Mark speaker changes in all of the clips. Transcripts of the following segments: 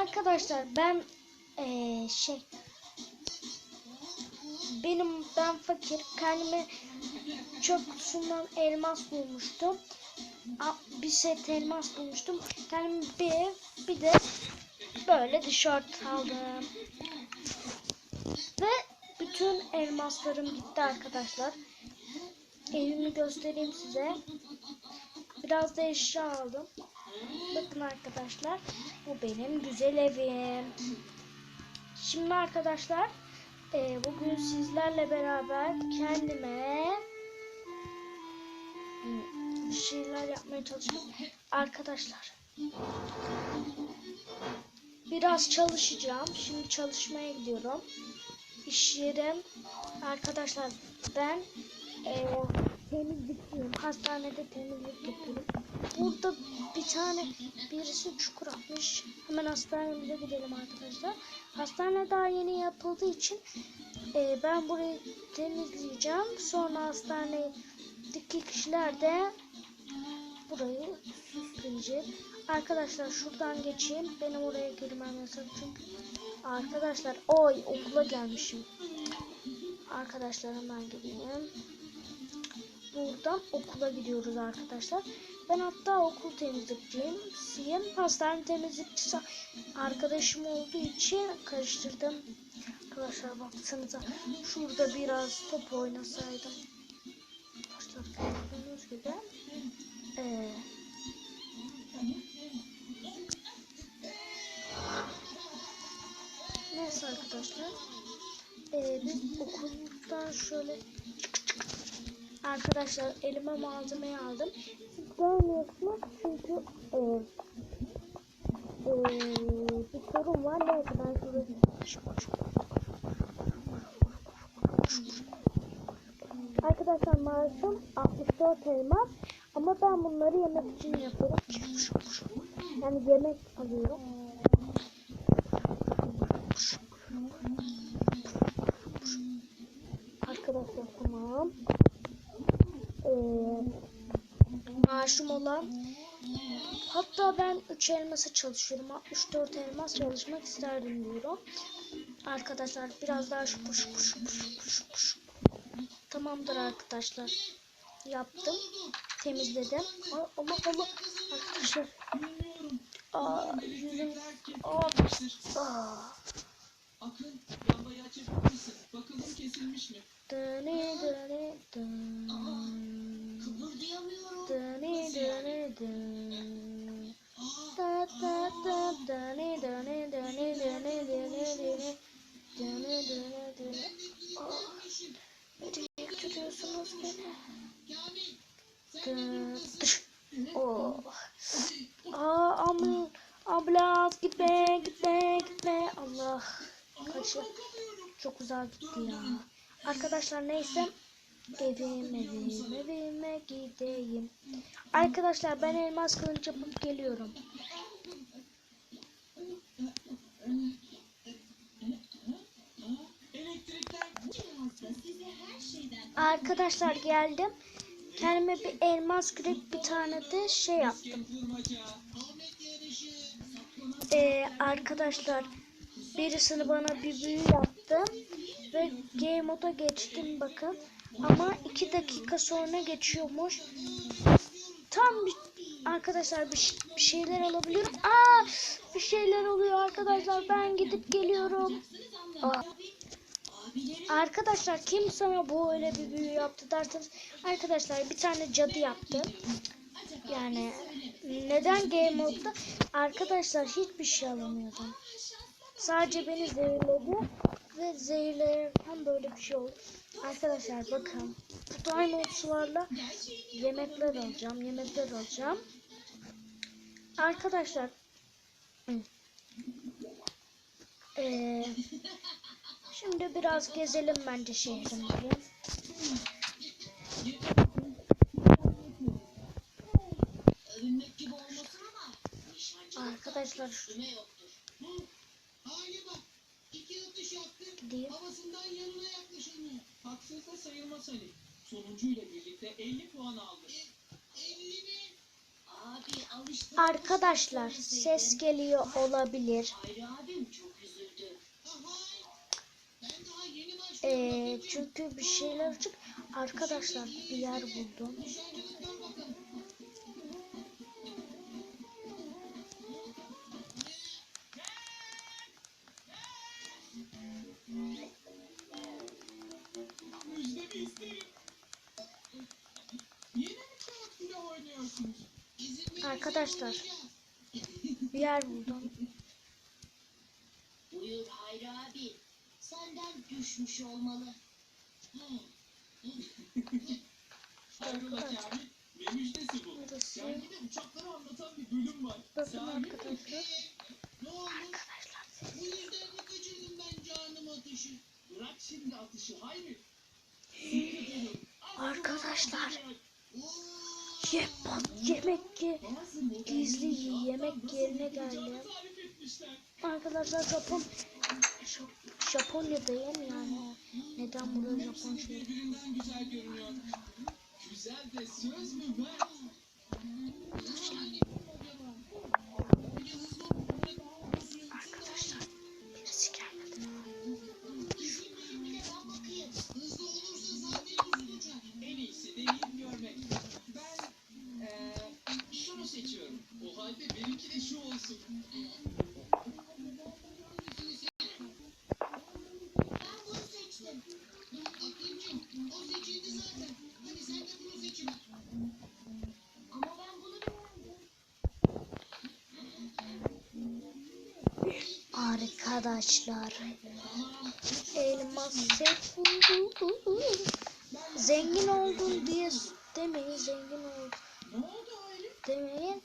Speaker 1: Arkadaşlar ben eee, şey benim ben fakir kendime çöp kutusundan elmas bulmuştum. Bir set elmas bulmuştum. Kendime bir ev bir de böyle tişört aldım. Ve bütün elmaslarım gitti arkadaşlar. Evimi göstereyim size. Biraz da eşya aldım. Bakın arkadaşlar. Bu benim güzel evim. Şimdi arkadaşlar e, bugün sizlerle beraber kendime bir şeyler yapmaya çalışıyorum. Arkadaşlar biraz çalışacağım. Şimdi çalışmaya gidiyorum. İş yerim. Arkadaşlar ben e, temizlikçiyim. Hastanede temizlik yapıyorum. Burada bir tane birisi çukur atmış. Hemen hastanemize gidelim arkadaşlar. Hastane daha yeni yapıldığı için e, ben burayı temizleyeceğim. Sonra hastanedeki kişiler de burayı süsleyecek. Arkadaşlar şuradan geçeyim. Benim oraya girmem yasak çünkü. Arkadaşlar oy okula gelmişim. Arkadaşlar hemen gideyim. Buradan okula gidiyoruz arkadaşlar. Ben hatta okul temizlikçiyim. Siyem hastane temizlikçisi arkadaşım olduğu için karıştırdım. Arkadaşlar baksanıza şurada biraz top oynasaydım. Arkadaşlar gördüğünüz gibi. Ee, Neyse arkadaşlar. Ee, biz okuldan şöyle Arkadaşlar elime malzemeyi aldım. Görmüyorsunuz çünkü e, e, bir sorun var. Neyse ben şurada Arkadaşlar maaşım 64 elmas ama ben bunları yemek için yapıyorum. Yani yemek alıyorum. Arkadaşlar tamam. Ee, maaşım olan hatta ben 3 elmasa çalışıyorum. 64 elmas çalışmak isterdim diyorum. Arkadaşlar biraz daha şupur şupur şupur şupur şupur şupur. Tamamdır arkadaşlar. Yaptım. Temizledim. Allah Allah. Arkadaşlar. Aa, yüzüm. Aa, aa.
Speaker 2: Akın lambayı açıp mısın? Bakalım kesilmiş mi?
Speaker 1: Döne döne dön.
Speaker 2: Kıpırdayamıyorum.
Speaker 1: Döne döne dön. Da da da döne döne döne döne döne döne. Döne döne döne. Ah, Nereye götürüyorsunuz beni? Oh. Aa, ambulans gitme gitme gitme. Allah. Kaçı. Çok uzağa gitti ya. Arkadaşlar neyse evim evim evime gideyim. Arkadaşlar ben elmas kılıç yapıp geliyorum. Arkadaşlar geldim. Kendime bir elmas kırık bir tane de şey yaptım. Ee, arkadaşlar birisini bana bir büyü yaptı ve game moda geçtim bakın ama iki dakika sonra geçiyormuş tam bir, arkadaşlar bir, bir şeyler alabiliyorum aa bir şeyler oluyor arkadaşlar ben gidip geliyorum Aa. Arkadaşlar kim sana bu öyle bir büyü yaptı derseniz arkadaşlar bir tane cadı yaptı. Yani neden game modda? Arkadaşlar hiçbir şey alamıyordum. Sadece beni zehirledi ve zehirlerken böyle bir şey oldu. Arkadaşlar bakın bu diamond sularla yemekler alacağım. Yemekler alacağım. Arkadaşlar. Ee, şimdi biraz gezelim bence şehrimizi. Arkadaşlar
Speaker 2: üstüne yoktur. Hı? Hali bak. İki atış
Speaker 1: Gideyim.
Speaker 2: Babasından yanına yaklaşılmıyor. Haksız da sayılmaz Ali. Sonuncuyla birlikte 50 puan aldı. 50 mi?
Speaker 3: abi alıştı.
Speaker 1: Arkadaşlar ses geliyor olabilir.
Speaker 3: Hayri abim çok üzüldü.
Speaker 1: Ee, çünkü bir şeyler çık. Arkadaşlar bir yer buldum. Arkadaşlar bir yer buldum.
Speaker 3: Buyur Hayri abi. Senden düşmüş olmalı.
Speaker 2: Ne müjdesi bu?
Speaker 1: Burası.
Speaker 2: Dergide uçakları anlatan bir bölüm var.
Speaker 1: Bakın arkadaşlar.
Speaker 4: Ne oldu?
Speaker 1: Arkadaşlar
Speaker 4: Bu yüzden mi kaçırdım ben canım atışı?
Speaker 2: Bırak şimdi atışı Hayri.
Speaker 1: Arkadaşlar ye, yemek ye. Gizli yemek yerine geldi. Arkadaşlar Japon Jap- Japonya'dayım yani. Neden buraya Japon şey?
Speaker 2: güzel de söz mü Mert?
Speaker 1: Arkadaşlar elmas set. Zengin oldun diye demeyin zengin oldun demeyin.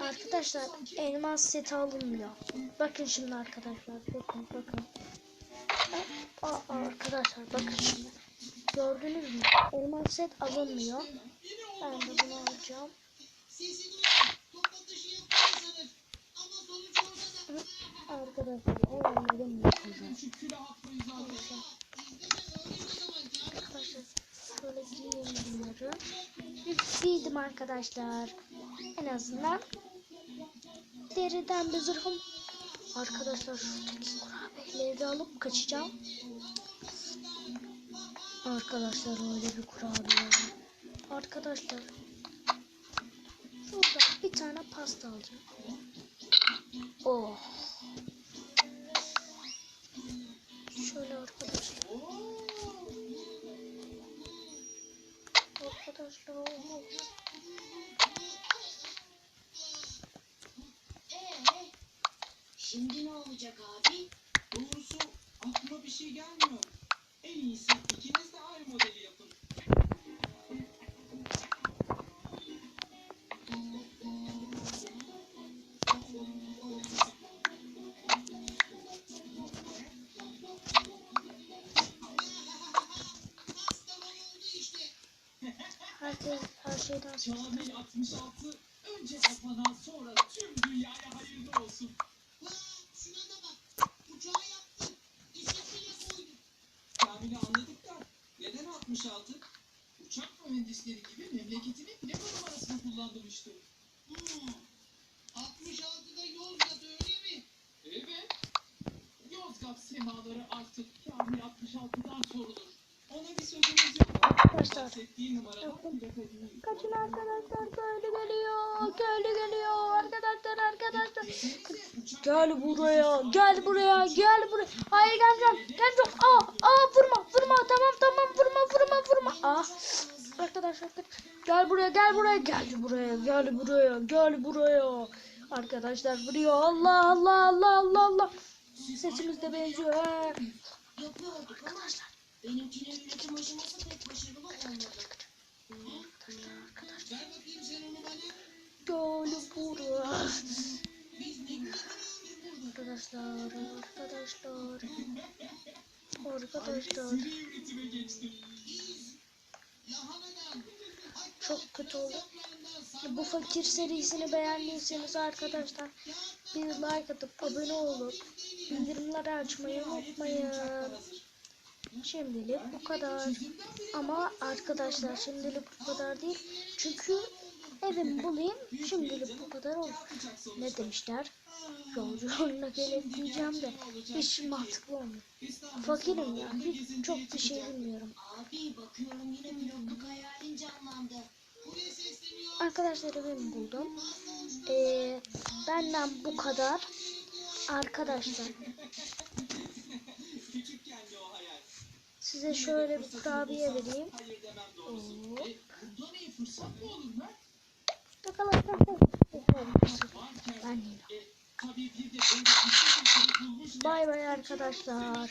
Speaker 1: Arkadaşlar elmas seti alınmıyor. Bakın şimdi arkadaşlar bakın bakın. Aa, arkadaşlar bakın şimdi. Gördünüz mü? Elmas set alınmıyor. Ben de bunu alacağım.
Speaker 4: Sesi
Speaker 1: Arkadaşlar ellerim yapacağım.
Speaker 2: Şu külah atmayı zaten.
Speaker 4: İzleme öğren o zaman canım.
Speaker 1: Arkadaşlar şöyle giyeyim bunları. Giydim arkadaşlar. En azından deriden bir zırhım. Arkadaşlar şuradaki kurabiyeleri de alıp kaçacağım. Arkadaşlar öyle bir kurabiye. Arkadaşlar şurada bir tane pasta alacağım. Oh.
Speaker 3: Şimdi ne olacak abi?
Speaker 2: Doğrusu aklıma bir şey gelmiyor. En iyisi ikiniz de aynı modeli yapın.
Speaker 1: Herkes her şeyden.
Speaker 2: Kamil 66 önce Japon'a sonra tüm dünyaya hayırlı olsun.
Speaker 4: Vaa, şuna da bak. Uçağı
Speaker 2: da neden 66? Uçak mühendisleri gibi memleketimin plaka numarasını kullandım.
Speaker 4: Hmm. 66'da Yozgat öyle mi?
Speaker 2: Evet. Yozgat semaları artık Kamil 66'dan sorulur. Ona bir sözümüz yok.
Speaker 1: Arkadaşlar kaçın arkadaşlar köylü geliyor. Köylü geliyor arkadaşlar arkadaşlar. Gel buraya gel buraya gel buraya. Hayır gelmeyeceğim gelmeyeceğim. Aa aa vurma vurma tamam tamam vurma vurma vurma. Aa arkadaşlar gel buraya gel buraya gel buraya gel buraya gel buraya. Arkadaşlar vuruyor Allah Allah Allah Allah Allah. Sesimiz de benziyor he. Arkadaşlar
Speaker 3: benimkinin üretim aşaması pek başarılı olmadı.
Speaker 4: Ver bakayım sen onu bana.
Speaker 1: gel buraya. Arkadaşlar, arkadaşlar, arkadaşlar çok kötü oldu. Bu fakir serisini beğendiyseniz arkadaşlar bir like atıp abone olup bildirimleri açmayı unutmayın. Şimdilik bu kadar. Ama arkadaşlar şimdilik bu kadar değil. Çünkü Evimi bulayım. Şimdilik bu kadar
Speaker 2: sonuç.
Speaker 1: Ne demişler? Yolcu yoluna gelip diyeceğim de hiç mantıklı olmuyor. Fakirim ya. Hiç çok bir şey bilmiyorum. Arkadaşlar evimi buldum. Ee, benden bu kadar. Arkadaşlar size şöyle bir kurabiye vereyim.
Speaker 2: Bulmuş.
Speaker 1: Bay bay arkadaşlar.